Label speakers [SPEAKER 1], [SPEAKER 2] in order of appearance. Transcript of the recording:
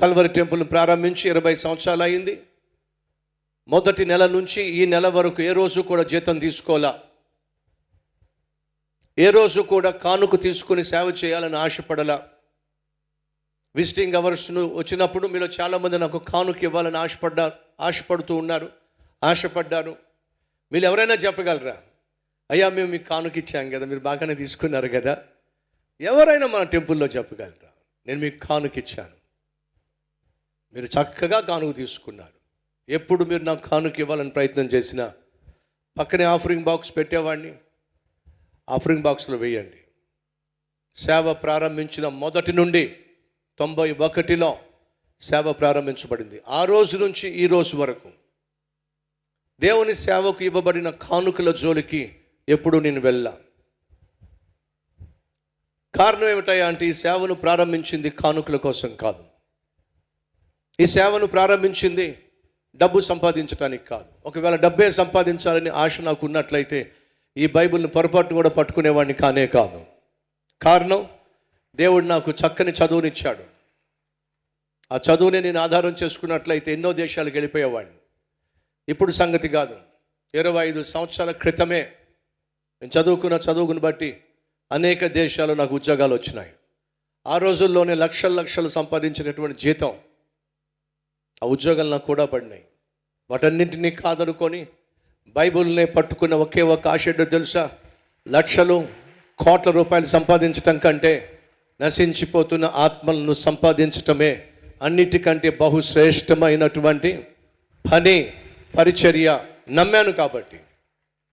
[SPEAKER 1] Calvary temple ప్రారంభించి ఇరవై సంవత్సరాలు అయింది. మొదటి నెల నుంచి ఈ నెల వరకు ఏ రోజు కూడా జీతం తీసుకోవాలా. ఏ రోజు కూడా కానుక తీసుకుని సేవ చేయాలని ఆశపడలా. విజిటింగ్ అవర్స్ను వచ్చినప్పుడు మీలో చాలామంది నాకు కానుక ఇవ్వాలని ఆశపడ్డా ఆశపడుతూ ఉన్నారు ఆశపడ్డారు. మీరు ఎవరైనా చెప్పగలరా? అయ్యా మేము మీకు కానుక ఇచ్చాం కదా మీరు బాగానే తీసుకున్నారు కదా. ఎవరైనా మన టెంపుల్లో చెప్పగలరా? నేను మీకు కానుక ఇచ్చాను. మీరు చక్కగా కానుక తీసుకున్నారు. ఎప్పుడు మీరు నాకు కానుక ఇవ్వాలని ప్రయత్నం చేసినా పక్కనే ఆఫరింగ్ బాక్స్ పెట్టేవాడిని. ఆఫరింగ్ బాక్స్లో వేయండి. సేవ ప్రారంభించిన మొదటి నుండి తొంభై ఒకటిలో సేవ ప్రారంభించబడింది. ఆ రోజు నుంచి ఈ రోజు వరకు దేవుని సేవకు ఇవ్వబడిన కానుకల జోలికి ఎప్పుడు నేను వెళ్ళా. కారణం ఏమిటయ్యా అంటే ఈ సేవను ప్రారంభించింది కానుకల కోసం కాదు. ఈ సేవను ప్రారంభించింది డబ్బు సంపాదించడానికి కాదు. ఒకవేళ డబ్బే సంపాదించాలని ఆశ నాకు ఉన్నట్లయితే ఈ బైబిల్ని పొరపాటు కూడా పట్టుకునేవాడిని కానే కాదు. కారణం దేవుడు నాకు చక్కని చదువునిచ్చాడు. ఆ చదువుని నేను ఆధారం చేసుకున్నట్లయితే ఎన్నో దేశాలకు వెళ్ళిపోయేవాడిని. ఇప్పుడు సంగతి కాదు. ఇరవై ఐదు సంవత్సరాల క్రితమే నేను చదువుకున్న చదువుకుని బట్టి అనేక దేశాలు నాకు ఉద్యోగాలు వచ్చినాయి. ఆ రోజుల్లోనే లక్షల లక్షలు సంపాదించినటువంటి జీతం ఆ ఉద్యోగాలు నాకు కూడా పడినాయి. వాటన్నింటినీ కాదనుకొని బైబుల్నే పట్టుకున్న ఒకే ఒక ఆశడ్డు తెలుసా? లక్షలు కోట్ల రూపాయలు సంపాదించటం కంటే నశించిపోతున్న ఆత్మలను సంపాదించటమే అన్నిటికంటే బహుశ్రేష్టమైనటువంటి పని పరిచర్య నమ్మాను కాబట్టి.